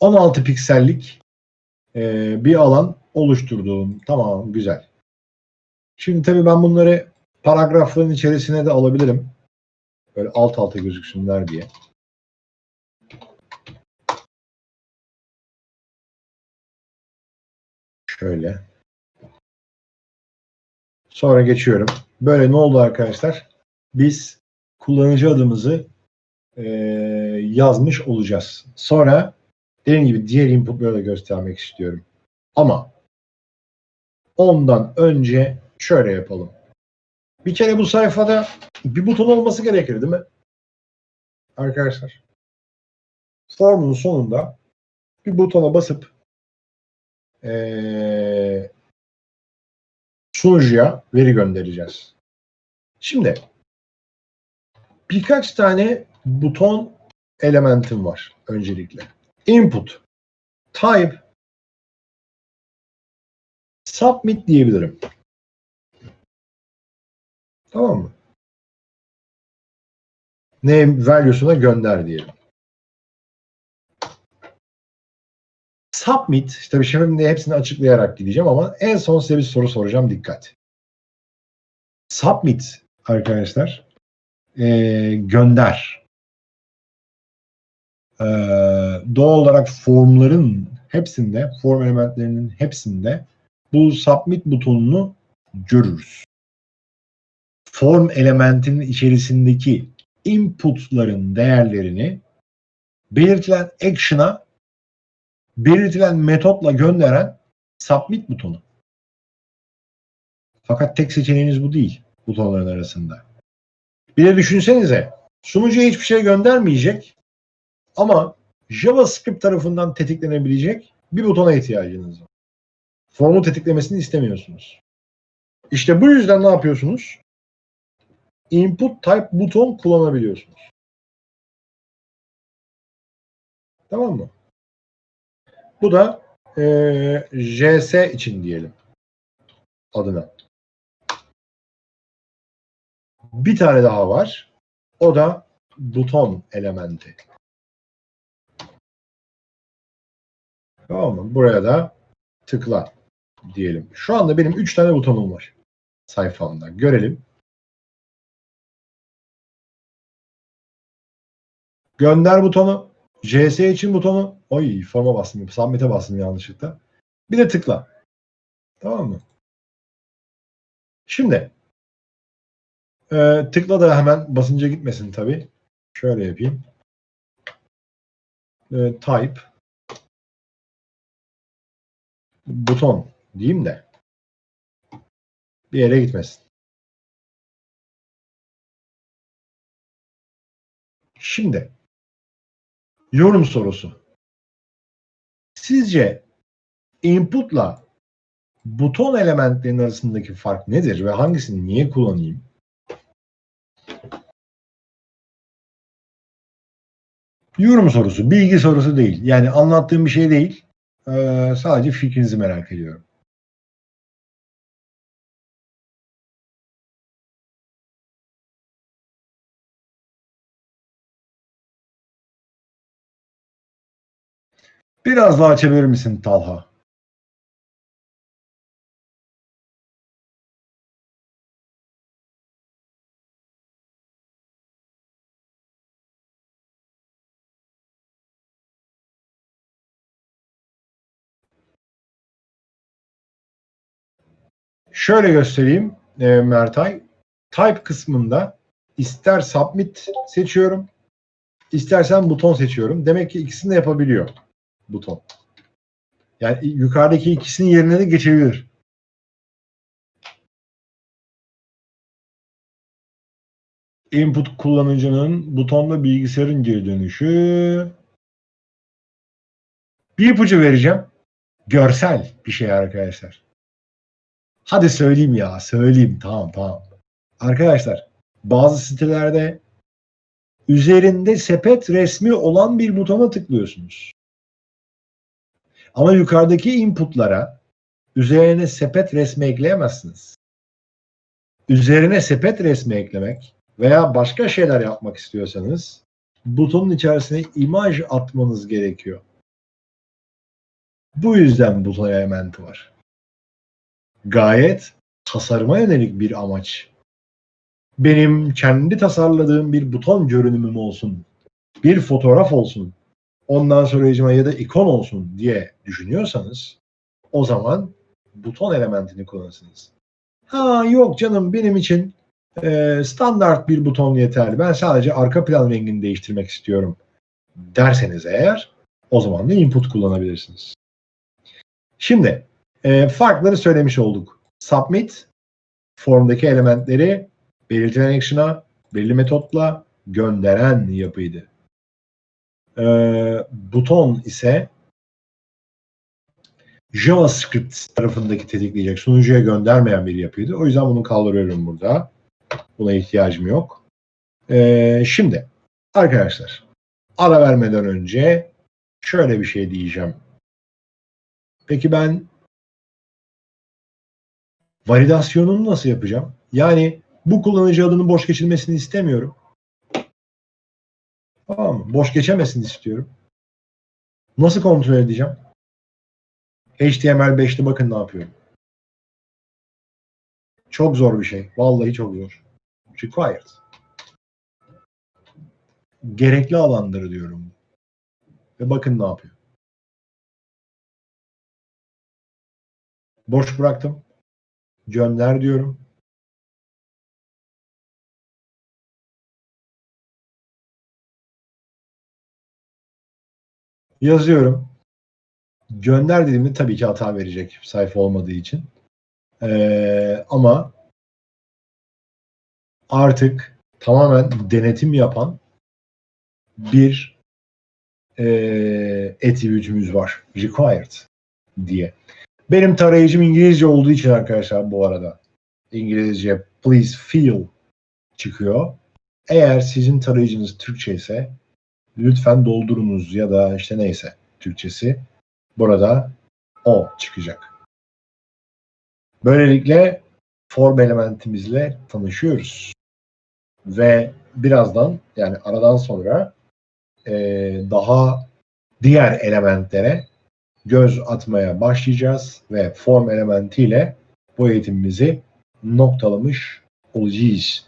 16 piksellik e, bir alan oluşturduğum. Tamam güzel. Şimdi tabii ben bunları paragrafların içerisine de alabilirim. Böyle alt alta gözüksünler diye. Şöyle. Sonra geçiyorum. Böyle ne oldu arkadaşlar? Biz kullanıcı adımızı e, yazmış olacağız. Sonra dediğim gibi diğer inputları da göstermek istiyorum. Ama ondan önce şöyle yapalım. Bir kere bu sayfada bir buton olması gerekir değil mi? Arkadaşlar. Formun sonunda bir butona basıp eee sunucuya veri göndereceğiz. Şimdi birkaç tane buton elementim var öncelikle. Input, type, submit diyebilirim. Tamam mı? Name value'suna gönder diyelim. Submit, işte şimdi hepsini açıklayarak gideceğim ama en son size bir soru soracağım dikkat. Submit arkadaşlar eee, gönder. Eee, doğal olarak formların hepsinde, form elementlerinin hepsinde bu submit butonunu görürüz. Form elementinin içerisindeki inputların değerlerini belirtilen action'a belirtilen metotla gönderen submit butonu. Fakat tek seçeneğiniz bu değil butonların arasında. Bir de düşünsenize sunucuya hiçbir şey göndermeyecek ama JavaScript tarafından tetiklenebilecek bir butona ihtiyacınız var. Formu tetiklemesini istemiyorsunuz. İşte bu yüzden ne yapıyorsunuz? Input type buton kullanabiliyorsunuz. Tamam mı? Bu da eee, JS için diyelim adına. Bir tane daha var. O da buton elementi. Tamam mı? Buraya da tıkla diyelim. Şu anda benim 3 tane butonum var sayfamda. Görelim. Gönder butonu, JS için butonu, oy forma bastım, submit'e bastım yanlışlıkla. Bir de tıkla. Tamam mı? Şimdi e, tıkla da hemen basınca gitmesin tabi. Şöyle yapayım. E, type buton diyeyim de bir yere gitmesin. Şimdi yorum sorusu. Sizce inputla buton elementlerinin arasındaki fark nedir ve hangisini niye kullanayım? Yorum sorusu, bilgi sorusu değil. Yani anlattığım bir şey değil. Ee, sadece fikrinizi merak ediyorum. Biraz daha açabilir misin Talha? Şöyle göstereyim e, Mertay. Type kısmında ister submit seçiyorum, istersen buton seçiyorum. Demek ki ikisini de yapabiliyor buton. Yani yukarıdaki ikisinin yerine de geçebilir. Input kullanıcının butonla bilgisayarın geri dönüşü. Bir ipucu vereceğim. Görsel bir şey arkadaşlar. Hadi söyleyeyim ya, söyleyeyim. Tamam, tamam. Arkadaşlar, bazı sitelerde üzerinde sepet resmi olan bir butona tıklıyorsunuz. Ama yukarıdaki inputlara üzerine sepet resmi ekleyemezsiniz. Üzerine sepet resmi eklemek veya başka şeyler yapmak istiyorsanız butonun içerisine imaj atmanız gerekiyor. Bu yüzden buton elementi var. Gayet tasarıma yönelik bir amaç. Benim kendi tasarladığım bir buton görünümüm olsun. Bir fotoğraf olsun. Ondan sonra ya da ikon olsun diye düşünüyorsanız o zaman buton elementini kullanırsınız. Ha yok canım benim için e, standart bir buton yeterli. Ben sadece arka plan rengini değiştirmek istiyorum derseniz eğer o zaman da input kullanabilirsiniz. Şimdi e, farkları söylemiş olduk. Submit formdaki elementleri belirtilen action'a belirli metotla gönderen yapıydı. E, buton ise JavaScript tarafındaki tetikleyecek sunucuya göndermeyen bir yapıydı. O yüzden bunu kaldırıyorum burada. Buna ihtiyacım yok. E, şimdi arkadaşlar ara vermeden önce şöyle bir şey diyeceğim. Peki ben validasyonunu nasıl yapacağım? Yani bu kullanıcı adının boş geçilmesini istemiyorum. Tamam mı? Boş geçemesini istiyorum. Nasıl kontrol edeceğim? HTML5'te bakın ne yapıyorum. Çok zor bir şey. Vallahi çok zor. Required. Gerekli alanları diyorum. Ve bakın ne yapıyor. Boş bıraktım. Gönder diyorum. Yazıyorum. Gönder dediğimde tabii ki hata verecek sayfa olmadığı için. Ee, ama artık tamamen denetim yapan bir e, attribute'ümüz var. Required diye. Benim tarayıcım İngilizce olduğu için arkadaşlar bu arada İngilizce please feel çıkıyor. Eğer sizin tarayıcınız Türkçe ise lütfen doldurunuz ya da işte neyse Türkçesi burada o çıkacak. Böylelikle form elementimizle tanışıyoruz. Ve birazdan yani aradan sonra e, daha diğer elementlere göz atmaya başlayacağız ve form elementiyle bu eğitimimizi noktalamış olacağız.